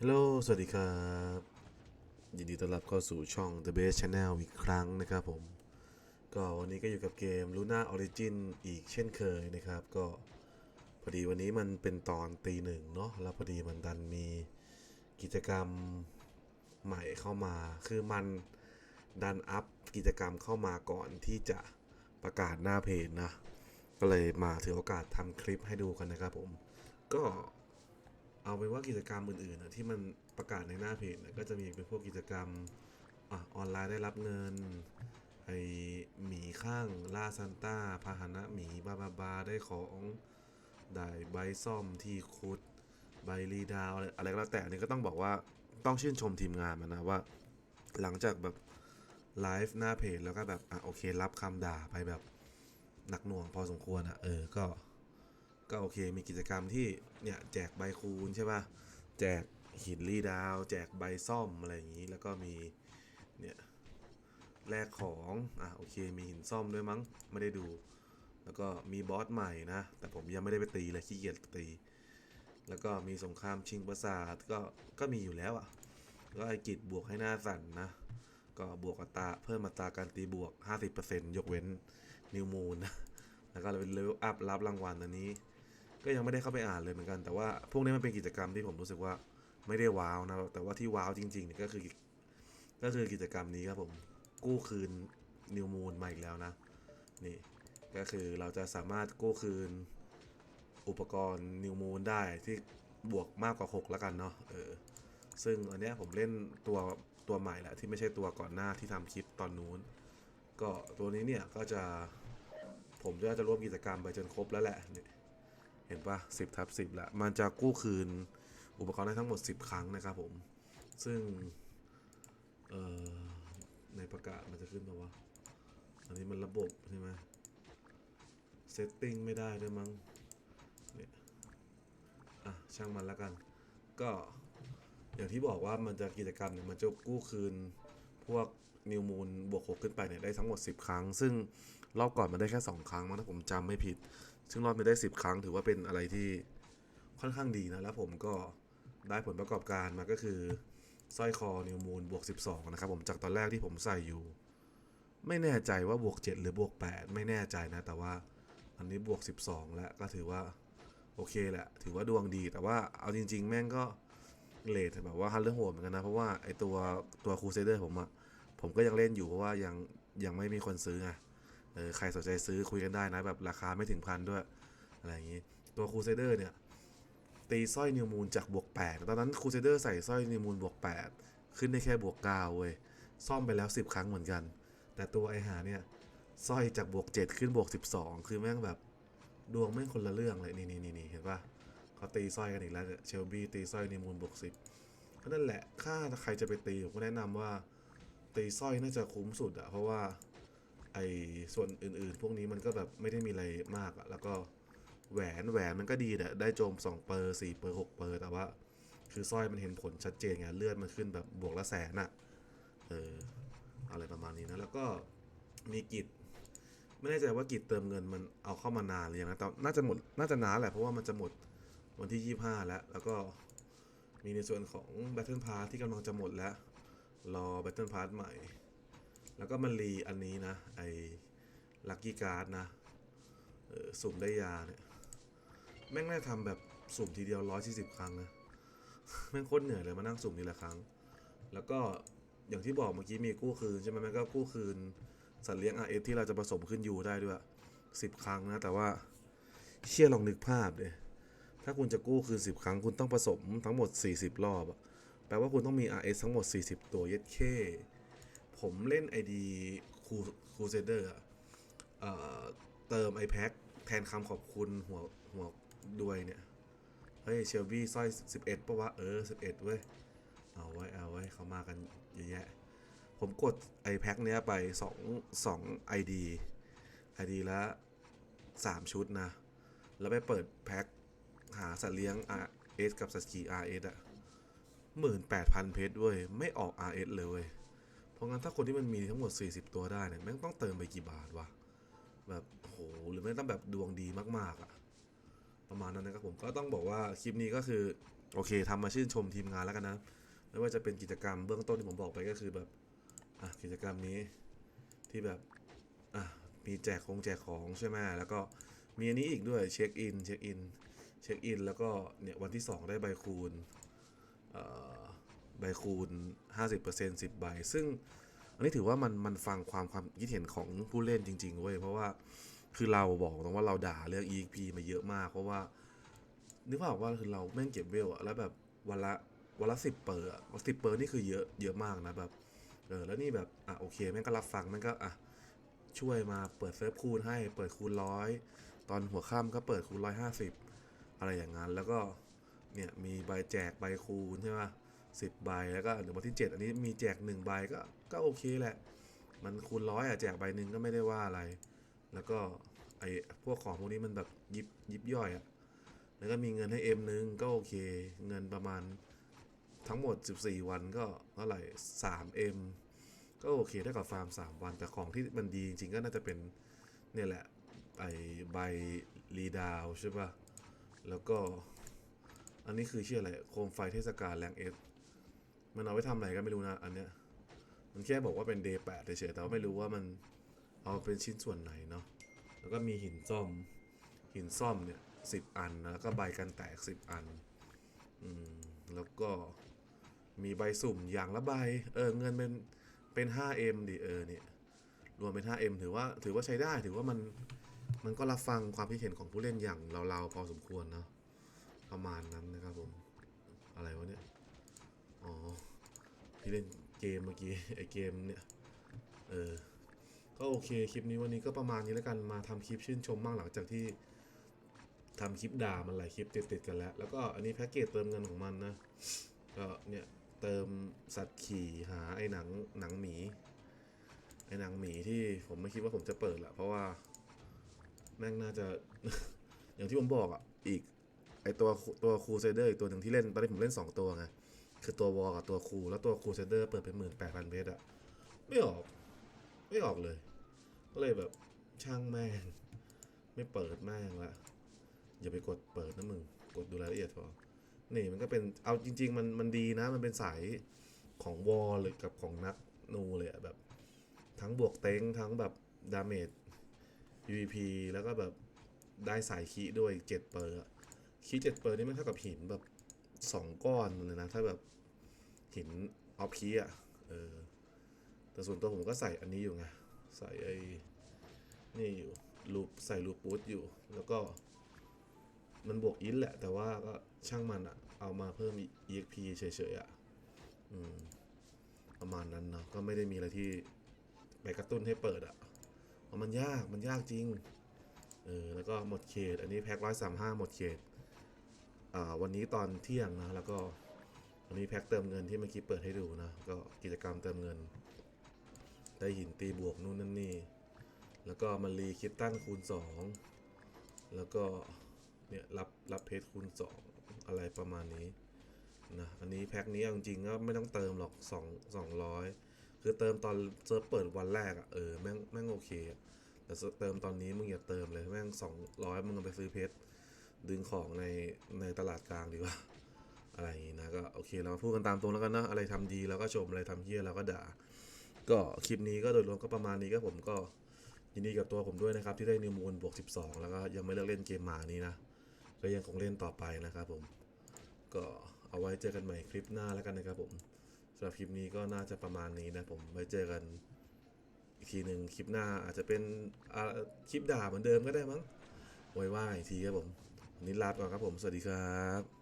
ฮัลโหล สวัสดีครับ ยินดีต้อนรับเข้าสู่ช่อง The Base Channel อีกครั้งนะครับผม ก็วันนี้ก็อยู่กับเกม Luna Origin อีกเช่นเคยนะครับ ก็พอดีวันนี้มันเป็นตอนตีหนึ่งเนาะ แล้วพอดีมันดันมีกิจกรรมใหม่เข้ามา คือมันดันอัพกิจกรรมเข้ามาก่อนที่จะประกาศหน้าเพจนะ ก็เลยมาถือโอกาสทำคลิปให้ดูกันนะครับผม ก็ เอาเป็นว่ากิจกรรมอื่นๆนะที่มันประกาศในหน้าเพจนะก็จะมีเป็นพวกกิจกรรมอออนไลน์ได้รับเงินไอหมีข้างล่าซันต้าพาหนะหมีบาบาบาได้ของได้ใบซ่อมที่คุดใบรีดาวอะไรก็แล้วแต่นนี้ก็ต้องบอกว่าต้องชื่นชมทีมงานมันนะว่า หลังจากแบบไลฟ์หน้าเพจแล้วก็แบบอะโอเครับคำด่าไปแบบหนักหน่วงพอสมควรอะเออก็ ก็โอเคมีกิจกรรมที่เนี่ยแจกใบคูณใช่ป่ะ แจกหินรีดาว แจกใบซ่อมอะไรอย่างนี้ แล้วก็มีเนี่ยแลกของอะโอเคมีหินซ่อมด้วยมั้งไม่ได้ดู แล้วก็มีบอสใหม่นะ แต่ผมยังไม่ได้ไปตีเลยขี้เกียจตี แล้วก็มีสงครามชิงปราสาทก็ก็มีอยู่แล้วอะก็ไอกิจบวกให้หน้าสั่นนะ ก็บวกอัตราเพิ่มอัตราการตีบวก 50%ยกเว้นนิวมูนนะแล้วก็เป็นเลเวลอัพรับรางวัลอันนี้ ก็ยังไม่ได้เข้าไปอ่านเลยเหมือนกัน แต่ว่าพวกนี้มันเป็นกิจกรรมที่ผมรู้สึกว่าไม่ได้ว้าวนะแต่ว่าที่ว้าวจริงๆเนี่ยก็คือก็คือกิจกรรมนี้ครับผมกู้คืนนิวมูนมาอีกแล้วนะนี่ก็คือเราจะสามารถกู้คืนอุปกรณ์นิวมูนได้ที่บวกมากกว่า 6 แล้วกันเนาะเออซึ่งอันเนี้ยผมเล่นตัวตัวใหม่แหละที่ไม่ใช่ตัวก่อนหน้าที่ทำคลิปตอนนู้น ก็ตัวนี้เนี่ยก็จะผมจะจะร่วมกิจกรรมไปจนครบแล้วแหละนี่ เห็นปะสิบทับสิบละมันจะกู้คืนอุปกรณ์ได้ทั้งหมด 10 ครั้งนะครับผม ซึ่งในประกาศมันจะขึ้นมาว่าอันนี้มันระบบใช่ไหมเซตติ้งไม่ได้ด้วยมั้ง เนี่ย อะ ช่างมันแล้วกัน ก็อย่างที่บอกว่ามันจะกิจกรรมเนี่ยมันจะกู้คืนพวกนิวมูลบวกหกขึ้นไปเนี่ยได้ทั้งหมด 10 ครั้ง ซึ่งรอบก่อนมันได้แค่ 2 ครั้งมั้งถ้าผมจำไม่ผิด ซึ่งรอบนี้ได้ 10 ครั้งถือว่าเป็นอะไรที่ค่อนข้างดีนะ แล้วผมก็ได้ผลประกอบการมาก็คือสร้อยคอนิวมูลบวก 12 นะครับ ผมจากตอนแรกที่ผมใส่อยู่ ไม่แน่ใจว่าบวก 7 หรือบวก 8 ไม่แน่ใจนะ แต่ว่าอันนี้บวก 12 แล้วก็ถือว่า โอเคแหละ ถือว่าดวงดีแต่ว่าเอาจริง ๆ แม่งก็เลทแบบว่าฮันเรื่องโหดเหมือนกันนะ เพราะว่าไอตัวตัวครูเซเดอร์ผมอะผมก็ยังเล่นอยู่เพราะว่ายังยังไม่มีคนซื้อไง เออใครสนใจซื้อคุยกันได้นะแบบราคาไม่ถึงพันด้วย อะไรอย่างนี้ตัวครูเซเดอร์เนี่ย ตีสร้อยนิวมูลจากบวก8ตอนนั้นครูเซเดอร์ใส่สร้อยนิวมูลบวก8ขึ้นได้แค่บวก9เว้ยซ่อมไปแล้ว 10 ครั้งเหมือนกัน แต่ตัวไอหาเนี่ยสร้อยจากบวก7ขึ้นบวก12 คือแม่งแบบดวงแม่งคนละเรื่องเลยนี่นี่นี่นเห็นปะเขาตีสร้อยกันอีกแล้วเชลบี้ตีสร้อยนิวมูลบวก10ก็นั่นแหละค่าถ้าใครจะไปตีผมก็แนะนำว่า ตีสร้อยน่าจะคุ้มสุดอะเพราะว่า อ้ส่วนอื่นๆ พวกนี้มันก็แบบไม่ได้มีอะไรมากอะแล้วก็แหวนแหวนมันก็ดีแหละได้โจม 2 เปอร์4เปอร์6เปอร์แต่ว่า คือสร้อยมันเห็นผลชัดเจนไงเลือดมันขึ้นแบบบวกละแสนอะเอออะไรประมาณนี้นะ แล้วก็มีกิจไม่แน่ใจว่ากิจเติมเงินมันเอาเข้ามานานหรือยังนะแต่น่าจะหมดน่าจะนานแหละเพราะว่ามันจะหมดวันที่ 25 แล้ว แล้วก็มีในส่วนของ Battle Pass ที่กำลังจะหมดแล้ว รอ Battle Pass ใหม่ แล้วก็มันรีอันนี้นะ ไอ้ลัคกี้การ์ดนะสุ่มได้ยาเนี่ยแม่งน่าทำแบบสุ่มทีเดียว140ครั้งนะแม่งโคตรเหนื่อยเลยมานั่งสุ่มทีละครั้ง แล้วก็อย่างที่บอกเมื่อกี้มีกู้คืนใช่ไหมมันก็กู้คืนสัตว์เลี้ยง RS ที่เราจะผสมขึ้นยูได้ด้วย10ครั้งนะแต่ว่าเชี่ยลองนึกภาพเลยถ้าคุณจะกู้คืน10ครั้ง คุณต้องผสมทั้งหมด40รอบอะแปลว่าคุณต้องมี RS ทั้งหมด 40 ตัวเย็ดเค ผมเล่น ID คูคูเซเดอร์เติม i p a c แทนคำขอบคุณหัวหัวด้วยเนี่ย เฮ้ยเชลบี้สร้อย 11ปะวะ เออ 11 เว้ย เอาไว้ เอาไว้เขามากันเยอะแยะ ผมกด i p a c เนี้ยไป 2 2 ID ID ละ 3 ชุดนะ แล้วไปเปิดแพ็คหาสัตว์เลี้ยง RS กับสัตว์ขี่ RS อะหมื่นแปดพันเพชรเว้ย ไม่ออก RS เลยเว้ย เพราะงั้นถ้าคนที่มันมีทั้งหมด 40 ตัวได้เนี่ยแม่งต้องเติมไปกี่บาทวะแบบโหหรือไม่ต้องแบบดวงดีมากๆอะประมาณนั้นนะครับผมก็ต้องบอกว่าคลิปนี้ก็คือโอเคทำมาชื่นชมทีมงานแล้วกันนะ ไม่ว่าจะเป็นกิจกรรมเบื้องต้นที่ผมบอกไปก็คือแบบอะกิจกรรมนี้ที่แบบอะมีแจกของแจกของใช่ไหมแล้วก็มีอันนี้อีกด้วยเช็คอินเช็คอินเช็คอินแล้วก็เนี่ยวันที่ 2 ได้ใบคูณเอ่อ ใบคูณ 50% 10 ใบ ซึ่งอันนี้ถือว่ามันมันฟังความความคิดเห็นของผู้เล่นจริงๆเว้ยเพราะว่าคือเราบอกตรงว่าเราด่าเรื่อง EXP มาเยอะมาก เพราะว่า นึกภาพว่าคือเราแม่งเก็บเวลอะแล้วแบบวันละวันละสิบเปอร์สิบเปอร์นี่คือเยอะเยอะมากนะแบบเออแล้วนี่แบบอะโอเคแม่งก็รับฟังแม่งก็อะช่วยมาเปิดเซิร์ฟคูณให้เปิดคูณร้อยตอนหัวค่ำก็เปิดคูณร้อยห้าสิบอะไรอย่างนั้นแล้วก็เนี่ยมีใบแจกใบคูณใช่ไหม สิบใบแล้วก็เดี๋ยววันที่เจ็ดอันนี้มีแจกหนึ่งใบก็ก็โอเคแหละ มันคูณร้อยอะแจกใบหนึ่งก็ไม่ได้ว่าอะไร แล้วก็ไอพวกของพวกนี้มันแบบยิบยิบย่อยอะแล้วก็มีเงินให้ M นึงก็โอเค เงินประมาณทั้งหมด 14 วันก็เท่าไหร่ 3M ก็โอเคได้กับฟาร์ม 3 วันแต่ของที่มันดีจริงๆก็น่าจะเป็นเนี่ยแหละไอใบรีดาวใช่ปะ่ะ แล้วก็อันนี้คือชื่ออะไร โคมไฟเทศกาลแรงเอส มันเอาไว้ทำอะไรก็ไม่รู้นะอันเนี้ย มันแค่บอกว่าเป็น day 8เฉยๆแต่ว่าไม่รู้ว่ามันเอาเป็นชิ้นส่วนไหนเนาะ แล้วก็มีหินซ่อม หินซ่อมเนี่ยสิบอันนะแล้วก็ใบกันแตกสิบอัน อืม แล้วก็มีใบสุ่มอย่างละใบ เออเงินเป็นเป็น 5M ดิเออเนี่ย รวมเป็น 5M ถือว่าถือว่าใช้ได้ถือว่ามันมันก็รับฟังความคิดเห็นของผู้เล่นอย่างเราๆพอสมควรเนาะประมาณนั้นนะครับผม อะไรวะเนี่ย อ๋อพี่เล่นเกมเมื่อกี้ไอเกมเนี่ย เออ ก็โอเคคลิปนี้วันนี้ก็ประมาณนี้แล้วกันมาทำคลิปชื่นชมบ้างหลังจากที่ทำคลิปด่ามันหลายคลิปติดๆกันแล้ว แล้วก็อันนี้แพ็กเกจเติมเงินของมันนะ ก็เนี่ยเติมสัตว์ขี่หาไอ้หนังหนังหมีไอ้หนังหมีที่ผมไม่คิดว่าผมจะเปิดละเพราะว่าแม่งน่าจะ อย่างที่ผมบอกอะอีก ไอตัวตัวครูเซเดอร์อีกตัวหนึ่งที่เล่นตอนนี้ผมเล่น 2 ตัวไง คือตัววอลกับตัวครูแล้วตัวครูเซเดอร์เปิดเป็นหมื่นแปดพันเพชรอะไม่ออก ไม่ออกเลย ก็เลยแบบช่างแม่ง ไม่เปิดแม่งละอย่าไปกดเปิดนะมึง กดดูรายละเอียดพอนี่มันก็เป็นเอาจริง ๆ มันมันดีนะ มันเป็นสายของวอลเลยกับของนักนูเลยอะแบบ ทั้งบวกเต็งทั้งแบบดาเมจ PVP แล้วก็แบบได้สายคีด้วยเจ็ดเปอร์คีเจ็ดเปอร์นี่มันเท่ากับหินแบบ สองก้อนเลยนะ ถ้าแบบหินออฟคีอะเออแต่ส่วนตัวผมก็ใส่อันนี้อยู่ไง ใส่ไอ้นี่อยู่ลูปใส่ลูปบูทอยู่ แล้วก็ มันบวกอินแหละ แต่ว่าก็ช่างมันอะเอามาเพิ่ม EXP เฉยๆอะอืมประมาณนั้นเนาะก็ไม่ได้มีอะไรที่ไปกระตุ้นให้เปิดอะเพราะมันยากมันยากจริงเออแล้วก็หมดเขต อันนี้แพ็คร้อยสามห้าหมดเขต วันนี้ตอนเที่ยงนะแล้วก็วันนี้แพ็คเติมเงินที่เมื่อกี้เปิดให้ดูนะก็กิจกรรมเติมเงิน ได้หินตีบวกนู่นนั่นนี่แล้วก็มันรีคิดตั้งคูณสองแล้วก็เนี่ยรับรับเพจคูณสองอะไรประมาณนี้นะอันนี้แพ็คนี้จริงๆก็ไม่ต้องเติมหรอกสองสองร้อยคือเติมตอนเซิร์ฟเปิดวันแรกอะเออแม่งแม่งโอเคแต่เติมตอนนี้มึงอย่าเติมเลยแม่งสองร้อยมึงเอาไปซื้อเพชร ดึงของในในตลาดกลางดีกว่า อะไรอย่างงี้นะก็โอเคเรามาพูดกันตามตรงแล้วกันนะอะไรทำดีเราก็ชมอะไรทำเฮี้ยเราก็ด่า ก็คลิปนี้ก็โดยรวมก็ประมาณนี้ก็ผมก็ยินดีกับตัวผมด้วยนะครับ ที่ได้นิวมูลบวก 12 แล้วก็ยังไม่เลิกเล่นเกมหมานี้นะ ก็ยังคงเล่นต่อไปนะครับผมก็เอาไว้เจอกันใหม่คลิปหน้าแล้วกันนะครับผมสำหรับคลิปนี้ก็น่าจะประมาณนี้นะผมไว้เจอกันอีกทีหนึ่งคลิปหน้าอาจจะเป็นคลิปด่าเหมือนเดิมก็ได้มั้งไว้ว่าอีกทีครับผม นี่ลาไปก่อนครับผม สวัสดีครับ